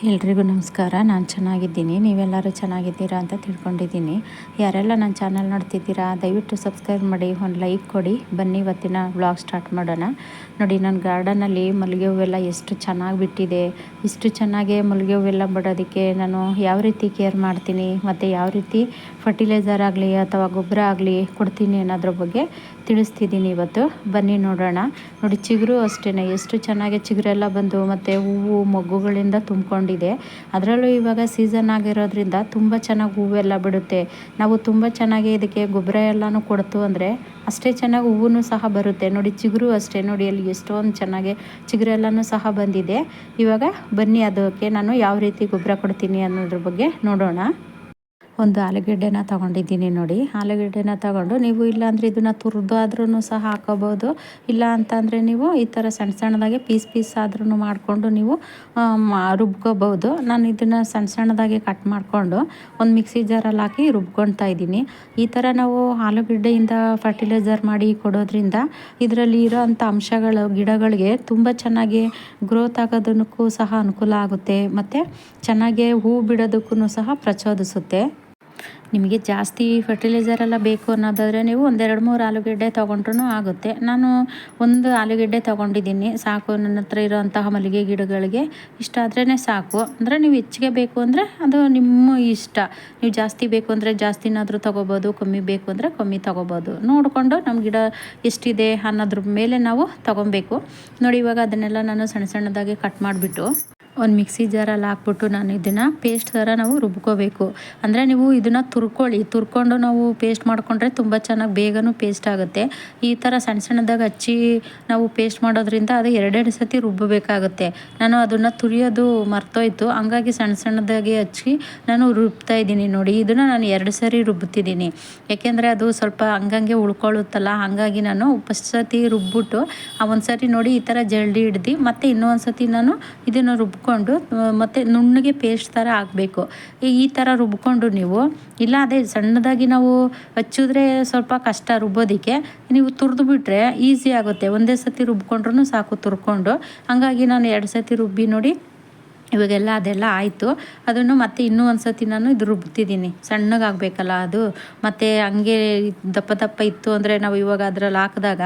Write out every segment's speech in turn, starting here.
ಎಲ್ರಿಗೂ ನಮಸ್ಕಾರ. ನಾನು ಚೆನ್ನಾಗಿದ್ದೀನಿ. ನೀವೆಲ್ಲರೂ ಚೆನ್ನಾಗಿದ್ದೀರಾ ಅಂತ ತಿಳ್ಕೊಂಡಿದ್ದೀನಿ. ಯಾರೆಲ್ಲ ನನ್ನ ಚಾನಲ್ ನೋಡ್ತಿದ್ದೀರಾ, ದಯವಿಟ್ಟು ಸಬ್ಸ್ಕ್ರೈಬ್ ಮಾಡಿ, ಒಂದು ಲೈಕ್ ಕೊಡಿ. ಬನ್ನಿ ಇವತ್ತಿನ ವ್ಲಾಗ್ ಸ್ಟಾರ್ಟ್ ಮಾಡೋಣ. ನೋಡಿ ನನ್ನ ಗಾರ್ಡನಲ್ಲಿ ಮಲ್ಲಿಗೆ ಹೂವೆಲ್ಲ ಎಷ್ಟು ಚೆನ್ನಾಗಿ ಬಿಟ್ಟಿದೆ. ಇಷ್ಟು ಚೆನ್ನಾಗೇ ಮಲ್ಲಿಗೆ ಹೂವೆಲ್ಲ ಬಿಡೋದಕ್ಕೆ ನಾನು ಯಾವ ರೀತಿ ಕೇರ್ ಮಾಡ್ತೀನಿ? ಮತ್ತು ಯಾವ ರೀತಿ ಫರ್ಟಿಲೈಸರ್ ಆಗಲಿ ಅಥವಾ ಗೊಬ್ಬರ ಆಗಲಿ ಕೊಡ್ತೀನಿ ಅನ್ನೋದ್ರ ಬಗ್ಗೆ ತಿಳಿಸ್ತಿದ್ದೀನಿ ಇವತ್ತು. ಬನ್ನಿ ನೋಡೋಣ. ನೋಡಿ, ಚಿಗುರು ಅಷ್ಟೇ ಎಷ್ಟು ಚೆನ್ನಾಗಿ ಚಿಗುರೆಲ್ಲ ಬಂದು ಮತ್ತು ಹೂವು, ಮೊಗ್ಗುಗಳಿಂದ ತುಂಬಿಕೊಂಡಿದೆ. ಅದರಲ್ಲೂ ಇವಾಗ ಸೀಸನ್ ಆಗಿರೋದ್ರಿಂದ ತುಂಬ ಚೆನ್ನಾಗಿ ಹೂವೆಲ್ಲ ಬಿಡುತ್ತೆ. ನಾವು ತುಂಬ ಚೆನ್ನಾಗಿ ಇದಕ್ಕೆ ಗೊಬ್ಬರ ಎಲ್ಲಾನು ಕೊಡ್ತು ಅಂದರೆ ಅಷ್ಟೇ ಚೆನ್ನಾಗಿ ಹೂವು ಸಹ ಬರುತ್ತೆ. ನೋಡಿ, ಚಿಗುರು ಅಷ್ಟೇ. ನೋಡಿ, ಅಲ್ಲಿ ಎಷ್ಟೊಂದು ಚೆನ್ನಾಗಿ ಚಿಗುರೆಲ್ಲನೂ ಸಹ ಬಂದಿದೆ. ಇವಾಗ ಬನ್ನಿ ಅದಕ್ಕೆ ನಾನು ಯಾವ ರೀತಿ ಗೊಬ್ಬರ ಕೊಡ್ತೀನಿ ಅನ್ನೋದ್ರ ಬಗ್ಗೆ ನೋಡೋಣ. ಒಂದು ಆಲೂಗೆಡ್ಡೆನ ತೊಗೊಂಡಿದ್ದೀನಿ ನೋಡಿ. ಆಲೂಗೆಡ್ಡೆನ ತಗೊಂಡು ನೀವು ಇಲ್ಲಾಂದರೆ ಇದನ್ನು ತುರಿದು ಆದ್ರೂ ಸಹ ಹಾಕೋಬೋದು. ಇಲ್ಲ ಅಂತಂದರೆ ನೀವು ಈ ಥರ ಸಣ್ಣ ಸಣ್ಣದಾಗೆ ಪೀಸ್ ಪೀಸ್ ಆದ್ರೂ ಮಾಡಿಕೊಂಡು ನೀವು ರುಬ್ಕೋಬೋದು. ನಾನು ಇದನ್ನು ಸಣ್ಣ ಸಣ್ಣದಾಗೆ ಕಟ್ ಮಾಡಿಕೊಂಡು ಒಂದು ಮಿಕ್ಸಿ ಜಾರಲ್ಲಿ ಹಾಕಿ ರುಬ್ಕೊಳ್ತಾ ಇದ್ದೀನಿ. ಈ ಥರ ನಾವು ಆಲೂಗೆಡ್ಡೆಯಿಂದ ಫರ್ಟಿಲೈಸರ್ ಮಾಡಿ ಕೊಡೋದ್ರಿಂದ ಇದರಲ್ಲಿ ಇರೋ ಅಂಥ ಅಂಶಗಳು, ಗಿಡಗಳಿಗೆ ತುಂಬ ಚೆನ್ನಾಗಿ ಗ್ರೋತ್ ಆಗೋದಕ್ಕೂ ಸಹ ಅನುಕೂಲ ಆಗುತ್ತೆ. ಮತ್ತು ಚೆನ್ನಾಗಿ ಹೂ ಬಿಡೋದಕ್ಕೂ ಸಹ ಪ್ರಚೋದಿಸುತ್ತೆ. ನಿಮಗೆ ಜಾಸ್ತಿ ಫರ್ಟಿಲೈಸರ್ ಎಲ್ಲ ಬೇಕು ಅನ್ನೋದಾದರೆ ನೀವು ಒಂದೆರಡು ಮೂರು ಆಲೂಗೆಡ್ಡೆ ತೊಗೊಂಡ್ರೂ ಆಗುತ್ತೆ. ನಾನು ಒಂದು ಆಲೂಗೆಡ್ಡೆ ತೊಗೊಂಡಿದ್ದೀನಿ. ಸಾಕು, ನನ್ನ ಹತ್ರ ಇರೋಂತಹ ಮಲ್ಲಿಗೆ ಗಿಡಗಳಿಗೆ. ಇಷ್ಟ ಆದ್ರೇ ಸಾಕು. ಅಂದರೆ ನೀವು ಹೆಚ್ಚಿಗೆ ಬೇಕು ಅಂದರೆ ಅದು ನಿಮ್ಮ ಇಷ್ಟ. ನೀವು ಜಾಸ್ತಿ ಬೇಕು ಅಂದರೆ ಜಾಸ್ತಿನಾದರೂ ತೊಗೋಬೋದು, ಕಮ್ಮಿ ಬೇಕು ಅಂದರೆ ಕಮ್ಮಿ ತೊಗೋಬೋದು. ನೋಡಿಕೊಂಡು ನಮ್ಮ ಗಿಡ ಎಷ್ಟಿದೆ ಅನ್ನೋದ್ರ ಮೇಲೆ ನಾವು ತೊಗೊಬೇಕು. ನೋಡಿ ಇವಾಗ ಅದನ್ನೆಲ್ಲ ನಾನು ಸಣ್ಣ ಸಣ್ಣದಾಗಿ ಕಟ್ ಮಾಡಿಬಿಟ್ಟು ಒಂದು ಮಿಕ್ಸಿ ಜಾರಲ್ಲಿ ಹಾಕ್ಬಿಟ್ಟು ನಾನು ಇದನ್ನು ಪೇಸ್ಟ್ ಥರ ನಾವು ರುಬ್ಕೋಬೇಕು. ಅಂದರೆ ನೀವು ಇದನ್ನು ತುರ್ಕೊಳ್ಳಿ. ತುರ್ಕೊಂಡು ನಾವು ಪೇಸ್ಟ್ ಮಾಡಿಕೊಂಡ್ರೆ ತುಂಬ ಚೆನ್ನಾಗಿ ಬೇಗನೂ ಪೇಸ್ಟ್ ಆಗುತ್ತೆ. ಈ ಥರ ಸಣ್ಣ ಸಣ್ಣದಾಗಿ ಹಚ್ಚಿ ನಾವು ಪೇಸ್ಟ್ ಮಾಡೋದ್ರಿಂದ ಅದು ಎರಡೆರಡು ಸತಿ ರುಬ್ಬಬೇಕಾಗುತ್ತೆ. ನಾನು ಅದನ್ನು ತುರಿಯೋದು ಮರ್ತೋಯ್ತು. ಹಂಗಾಗಿ ಸಣ್ಣ ಸಣ್ಣದಾಗಿ ಹಚ್ಚಿ ನಾನು ರುಬ್ತಾ ಇದ್ದೀನಿ ನೋಡಿ. ಇದನ್ನು ನಾನು ಎರಡು ಸರಿ ರುಬ್ಬುತ್ತಿದ್ದೀನಿ ಯಾಕೆಂದರೆ ಅದು ಸ್ವಲ್ಪ ಹಂಗಂಗೆ ಉಳ್ಕೊಳ್ಳುತ್ತಲ್ಲ. ಹಾಗಾಗಿ ನಾನು ಫಸ್ಟ್ ಸತಿ ರುಬ್ಬಿಟ್ಟು ಆ ಒಂದು ಸರಿ ನೋಡಿ ಈ ಥರ ಜಲ್ದಿ ಹಿಡ್ದು ಮತ್ತು ಇನ್ನೊಂದು ಸತಿ ನಾನು ಇದನ್ನು ರುಬ್ ರುಬ್ಕೊಂಡು ಮತ್ತು ನುಣ್ಣಗೆ ಪೇಸ್ಟ್ ಥರ ಆಗಬೇಕು. ಈ ಥರ ರುಬ್ಕೊಂಡು ನೀವು, ಇಲ್ಲ ಅದೇ ಸಣ್ಣದಾಗಿ ನಾವು ಹಚ್ಚಿದ್ರೆ ಸ್ವಲ್ಪ ಕಷ್ಟ ರುಬ್ಬೋದಕ್ಕೆ, ನೀವು ತುರಿದು ಬಿಟ್ಟರೆ ಈಸಿ ಆಗುತ್ತೆ. ಒಂದೇ ಸತಿ ರುಬ್ಕೊಂಡ್ರೂ ಸಾಕು ತುರ್ಕೊಂಡು. ಹಾಗಾಗಿ ನಾನು ಎರಡು ಸತಿ ರುಬ್ಬಿ ನೋಡಿ ಇವಾಗೆಲ್ಲ ಅದೆಲ್ಲ ಆಯಿತು. ಅದನ್ನು ಮತ್ತೆ ಇನ್ನೂ ಒಂದು ಸತಿ ನಾನು ಇದು ರುಬ್ತಿದ್ದೀನಿ ಸಣ್ಣಗಾಗಬೇಕಲ್ಲ ಅದು. ಮತ್ತು ಹಂಗೆ ದಪ್ಪ ದಪ್ಪ ಇತ್ತು ಅಂದರೆ ನಾವು ಇವಾಗ ಅದರಲ್ಲಿ ಹಾಕಿದಾಗ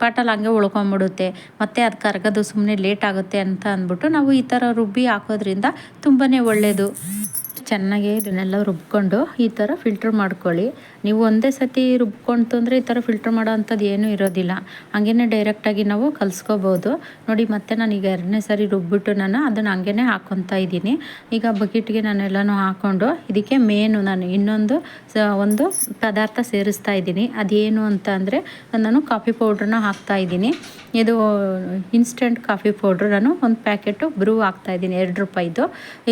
ಪಾಟಲ್ಲಿ ಹಂಗೆ ಉಳ್ಕೊಂಬಿಡುತ್ತೆ. ಮತ್ತು ಅದು ಕರಗೋದು ಸುಮ್ಮನೆ ಲೇಟ್ ಆಗುತ್ತೆ ಅಂತ ಅಂದ್ಬಿಟ್ಟು ನಾವು ಈ ಥರ ರುಬ್ಬಿ ಹಾಕೋದ್ರಿಂದ ತುಂಬಾ ಒಳ್ಳೆಯದು ಚೆನ್ನಾಗಿ ಇದನ್ನೆಲ್ಲ ರುಬ್ಕೊಂಡು ಈ ಥರ ಫಿಲ್ಟ್ರ್ ಮಾಡ್ಕೊಳ್ಳಿ. ನೀವು ಒಂದೇ ಸತಿ ರುಬ್ಕೊಂತು ಅಂದರೆ ಈ ಥರ ಫಿಲ್ಟ್ರ್ ಮಾಡೋ ಅಂಥದ್ದು ಏನೂ ಇರೋದಿಲ್ಲ. ಹಂಗೇ ಡೈರೆಕ್ಟಾಗಿ ನಾವು ಕಲಿಸ್ಕೋಬೋದು. ನೋಡಿ, ಮತ್ತೆ ನಾನು ಈಗ ಎರಡನೇ ಸಾರಿ ರುಬ್ಬಿಟ್ಟು ನಾನು ಅದನ್ನು ಹಂಗೇ ಹಾಕ್ಕೊತಾ ಇದ್ದೀನಿ. ಈಗ ಬಕೆಟ್ಗೆ ನಾನೆಲ್ಲನೂ ಹಾಕ್ಕೊಂಡು ಇದಕ್ಕೆ ಮೇನು ನಾನು ಇನ್ನೊಂದು ಒಂದು ಪದಾರ್ಥ ಸೇರಿಸ್ತಾ ಇದ್ದೀನಿ. ಅದೇನು ಅಂತ ಅಂದರೆ ನಾನು ಕಾಫಿ ಪೌಡ್ರನ್ನ ಹಾಕ್ತಾ ಇದ್ದೀನಿ. ಇದು ಇನ್ಸ್ಟೆಂಟ್ ಕಾಫಿ ಪೌಡ್ರ್ ನಾನು ಒಂದು ಪ್ಯಾಕೆಟು ಬ್ರೂ ಹಾಕ್ತಾಯಿದ್ದೀನಿ ಎರಡು ರೂಪಾಯಿದು.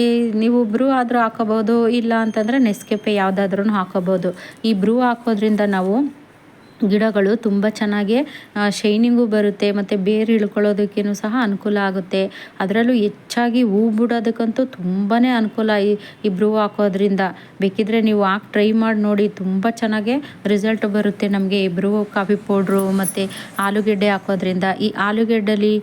ಈ ನೀವು ಬ್ರೂ ಆದರೂ ಹಾಕೋಬೋದು ಇಲ್ಲ ಅಂತಂದರೆ ನೆಸ್ಕೆಫೆ ಯಾವುದಾದ್ರೂ ಹಾಕೋಬೋದು. ಈ ಬ್ರೂ ಹಾಕೋದ್ರಿಂದ ನಾವು ಗಿಡಗಳು ತುಂಬ ಚೆನ್ನಾಗಿ ಶೈನಿಂಗು ಬರುತ್ತೆ, ಮತ್ತು ಬೇರು ಇಳ್ಕೊಳ್ಳೋದಕ್ಕೇನು ಸಹ ಅನುಕೂಲ ಆಗುತ್ತೆ. ಅದರಲ್ಲೂ ಹೆಚ್ಚಾಗಿ ಹೂ ಬಿಡೋದಕ್ಕಂತೂ ತುಂಬಾ ಅನುಕೂಲ ಈ ಇಬ್ಬರು ಹಾಕೋದ್ರಿಂದ. ಬೇಕಿದ್ರೆ ನೀವು ಹಾಕಿ, ಟ್ರೈ ಮಾಡಿ ನೋಡಿ, ತುಂಬ ಚೆನ್ನಾಗೆ ರಿಸಲ್ಟ್ ಬರುತ್ತೆ ನಮಗೆ ಇಬ್ಬರು ಕಾಫಿ ಪೌಡ್ರು ಮತ್ತು ಆಲೂಗೆಡ್ಡೆ ಹಾಕೋದ್ರಿಂದ. ಈ ಆಲೂಗೆಡ್ಡೆಲಿ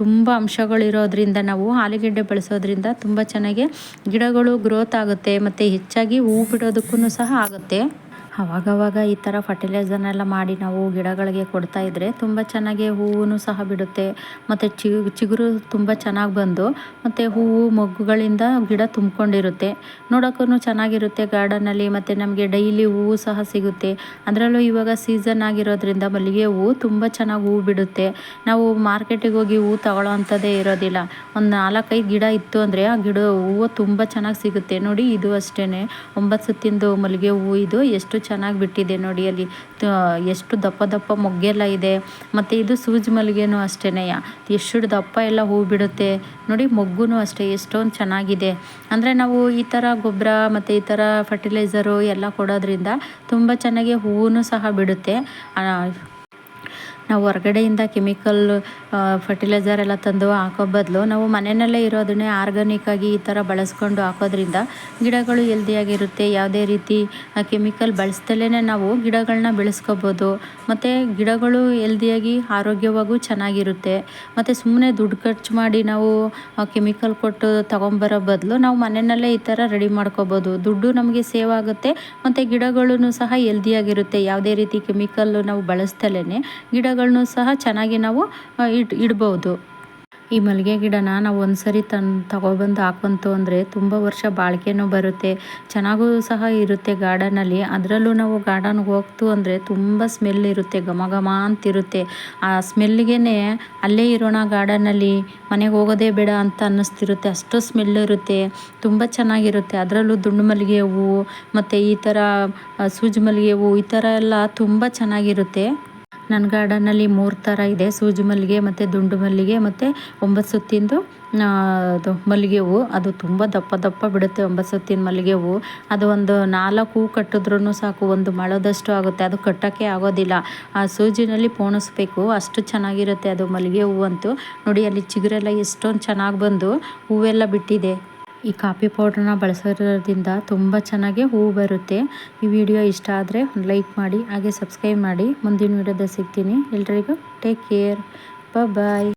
ತುಂಬ ಅಂಶಗಳಿರೋದ್ರಿಂದ, ನಾವು ಆಲೂಗೆಡ್ಡೆ ಬಳಸೋದ್ರಿಂದ ತುಂಬ ಚೆನ್ನಾಗಿ ಗಿಡಗಳು ಗ್ರೋತ್ ಆಗುತ್ತೆ, ಮತ್ತು ಹೆಚ್ಚಾಗಿ ಹೂ ಬಿಡೋದಕ್ಕೂ ಸಹ ಆಗುತ್ತೆ. ಅವಾಗವಾಗ ಈ ಥರ ಫರ್ಟಿಲೈಸರ್ನೆಲ್ಲ ಮಾಡಿ ನಾವು ಗಿಡಗಳಿಗೆ ಕೊಡ್ತಾ ಇದ್ದರೆ ತುಂಬ ಚೆನ್ನಾಗಿ ಹೂವು ಸಹ ಬಿಡುತ್ತೆ. ಮತ್ತು ಚಿಗುರು ತುಂಬ ಚೆನ್ನಾಗಿ ಬಂದು ಮತ್ತು ಹೂವು, ಮೊಗ್ಗುಗಳಿಂದ ಗಿಡ ತುಂಬ್ಕೊಂಡಿರುತ್ತೆ. ನೋಡೋಕ್ಕೂ ಚೆನ್ನಾಗಿರುತ್ತೆ ಗಾರ್ಡನಲ್ಲಿ ಮತ್ತು ನಮಗೆ ಡೈಲಿ ಹೂವು ಸಹ ಸಿಗುತ್ತೆ. ಅದರಲ್ಲೂ ಇವಾಗ ಸೀಸನ್ ಆಗಿರೋದ್ರಿಂದ ಮಲ್ಲಿಗೆ ಹೂವು ತುಂಬ ಚೆನ್ನಾಗಿ ಹೂವು ಬಿಡುತ್ತೆ. ನಾವು ಮಾರ್ಕೆಟಿಗೆ ಹೋಗಿ ಹೂವು ತಗೊಳ್ಳೋ ಅಂಥದ್ದೇ ಇರೋದಿಲ್ಲ. ಒಂದು ನಾಲ್ಕೈದು ಗಿಡ ಇತ್ತು ಅಂದರೆ ಆ ಗಿಡ ಹೂವು ತುಂಬ ಚೆನ್ನಾಗಿ ಸಿಗುತ್ತೆ. ನೋಡಿ ಇದು ಅಷ್ಟೇ ಒಂಬತ್ತು ಸುತ್ತಿಂದು ಮಲ್ಲಿಗೆ ಹೂವು ಇದು ಎಷ್ಟು ಚೆನ್ನಾಗಿ ಬಿಟ್ಟಿದೆ ನೋಡಿ, ಅಲ್ಲಿ ಎಷ್ಟು ದಪ್ಪ ದಪ್ಪ ಮೊಗ್ಗೆಲ್ಲ ಇದೆ. ಮತ್ತು ಇದು ಸೂಜಿ ಮಲ್ಲಿಗೆನೂ ಅಷ್ಟೇ ಎಷ್ಟು ದಪ್ಪ ಎಲ್ಲ ಹೂ ಬಿಡುತ್ತೆ ನೋಡಿ ಮೊಗ್ಗು ಅಷ್ಟೇ, ಎಷ್ಟೊಂದು ಚೆನ್ನಾಗಿದೆ. ಅಂದರೆ ನಾವು ಈ ಥರ ಗೊಬ್ಬರ ಮತ್ತು ಈ ಥರ ಫರ್ಟಿಲೈಸರು ಎಲ್ಲ ಕೊಡೋದ್ರಿಂದ ತುಂಬ ಚೆನ್ನಾಗಿ ಹೂವು ಸಹ ಬಿಡುತ್ತೆ. ನಾವು ಹೊರಗಡೆಯಿಂದ ಕೆಮಿಕಲ್ ಫರ್ಟಿಲೈಸರ್ ಎಲ್ಲ ತಂದು ಹಾಕೋ ಬದಲು ನಾವು ಮನೆಯಲ್ಲೇ ಇರೋದನ್ನೇ ಆರ್ಗಾನಿಕ್ ಆಗಿ ಈ ಥರ ಬಳಸ್ಕೊಂಡು ಹಾಕೋದ್ರಿಂದ ಗಿಡಗಳು ಹೆಲ್ದಿಯಾಗಿರುತ್ತೆ ಯಾವುದೇ ರೀತಿ ಕೆಮಿಕಲ್ ಬಳಸ್ದಲೇ ನಾವು ಗಿಡಗಳನ್ನ ಬೆಳೆಸ್ಕೋಬೋದು. ಮತ್ತು ಗಿಡಗಳು ಹೆಲ್ದಿಯಾಗಿ ಆರೋಗ್ಯವಾಗೂ ಚೆನ್ನಾಗಿರುತ್ತೆ. ಮತ್ತು ಸುಮ್ಮನೆ ದುಡ್ಡು ಖರ್ಚು ಮಾಡಿ ನಾವು ಕೆಮಿಕಲ್ ಕೊಟ್ಟು ತೊಗೊಂಬರೋ ಬದಲು ನಾವು ಮನೆಯಲ್ಲೇ ಈ ಥರ ರೆಡಿ ಮಾಡ್ಕೋಬೋದು. ದುಡ್ಡು ನಮಗೆ ಸೇವ್ ಆಗುತ್ತೆ. ಮತ್ತು ಗಿಡಗಳೂ ಸಹ ಹೆಲ್ದಿಯಾಗಿರುತ್ತೆ ಯಾವುದೇ ರೀತಿ ಕೆಮಿಕಲ್ಲು ನಾವು ಬಳಸ್ದಲೇ ಗಿಡಗಳನ್ನೂ ಸಹ ಚೆನ್ನಾಗಿ ನಾವು ಇಟ್ ಇಡ್ಬೋದು. ಈ ಮಲ್ಲಿಗೆ ಗಿಡನ ನಾವು ಒಂದ್ಸರಿ ತಂದು ತಗೊಬಂದು ಹಾಕೊಂತು ಅಂದರೆ ತುಂಬ ವರ್ಷ ಬಾಳಿಕೆನೂ ಬರುತ್ತೆ, ಚೆನ್ನಾಗೂ ಸಹ ಇರುತ್ತೆ ಗಾರ್ಡನಲ್ಲಿ. ಅದರಲ್ಲೂ ನಾವು ಗಾರ್ಡನ್ಗೆ ಹೋಗ್ತು ಅಂದರೆ ತುಂಬ ಸ್ಮೆಲ್ ಇರುತ್ತೆ, ಘಮ ಘಮ ಅಂತಿರುತ್ತೆ. ಆ ಸ್ಮೆಲ್ಗೆ ಅಲ್ಲೇ ಇರೋಣ ಗಾರ್ಡನಲ್ಲಿ, ಮನೆಗೆ ಹೋಗೋದೇ ಬೇಡ ಅಂತ ಅನ್ನಿಸ್ತಿರುತ್ತೆ, ಅಷ್ಟು ಸ್ಮೆಲ್ ಇರುತ್ತೆ, ತುಂಬ ಚೆನ್ನಾಗಿರುತ್ತೆ. ಅದರಲ್ಲೂ ದುಂಡು ಮಲ್ಲಿಗೆ ಹೂವು, ಮತ್ತು ಈ ಥರ ಸೂಜಿ ಮಲ್ಲಿಗೆ ಹೂವು, ಈ ಥರ ಎಲ್ಲ ತುಂಬ ಚೆನ್ನಾಗಿರುತ್ತೆ. ನನ್ನ ಗಾರ್ಡನಲ್ಲಿ ಮೂರು ಥರ ಇದೆ. ಸೂಜಿ ಮಲ್ಲಿಗೆ ಮತ್ತು ದುಂಡು ಮಲ್ಲಿಗೆ ಮತ್ತು ಒಂಬತ್ತು ಸುತ್ತಿಂದು ಅದು ಮಲ್ಲಿಗೆ ಹೂವು ಅದು ತುಂಬ ದಪ್ಪ ದಪ್ಪ ಬಿಡುತ್ತೆ ಒಂಬತ್ತು ಸುತ್ತಿನ ಮಲ್ಲಿಗೆ ಹೂವು ಅದು ಒಂದು ನಾಲ್ಕು ಹೂ ಕಟ್ಟಿದ್ರೂ ಸಾಕು, ಒಂದು ಮಳೆದಷ್ಟು ಆಗುತ್ತೆ. ಅದು ಕಟ್ಟೋಕ್ಕೆ ಆಗೋದಿಲ್ಲ. ಆ ಸೂಜಿನಲ್ಲಿ ಪೋಣಿಸ್ಬೇಕು. ಅಷ್ಟು ಚೆನ್ನಾಗಿರುತ್ತೆ ಅದು ಮಲ್ಲಿಗೆ ಹೂವು ಅಂತೂ. ನೋಡಿ, ಅಲ್ಲಿ ಚಿಗುರೆಲ್ಲ ಎಷ್ಟೊಂದು ಚೆನ್ನಾಗಿ ಬಂದು ಹೂವೆಲ್ಲ ಬಿಟ್ಟಿದೆ. ಈ ಕಾಫಿ ಪೌಡ್ರನ್ನ ಬಳಸೋದ್ರಿಂದ ತುಂಬ ಚೆನ್ನಾಗಿ ಹೂವು ಬರುತ್ತೆ. ಈ ವಿಡಿಯೋ ಇಷ್ಟ ಆದರೆ ಲೈಕ್ ಮಾಡಿ, ಹಾಗೆ ಸಬ್ಸ್ಕ್ರೈಬ್ ಮಾಡಿ. ಮುಂದಿನ ವಿಡಿಯೋದಲ್ಲಿ ಸಿಗ್ತೀನಿ. ಎಲ್ರಿಗೂ ಟೇಕ್ ಕೇರ್ ಬಾಯ್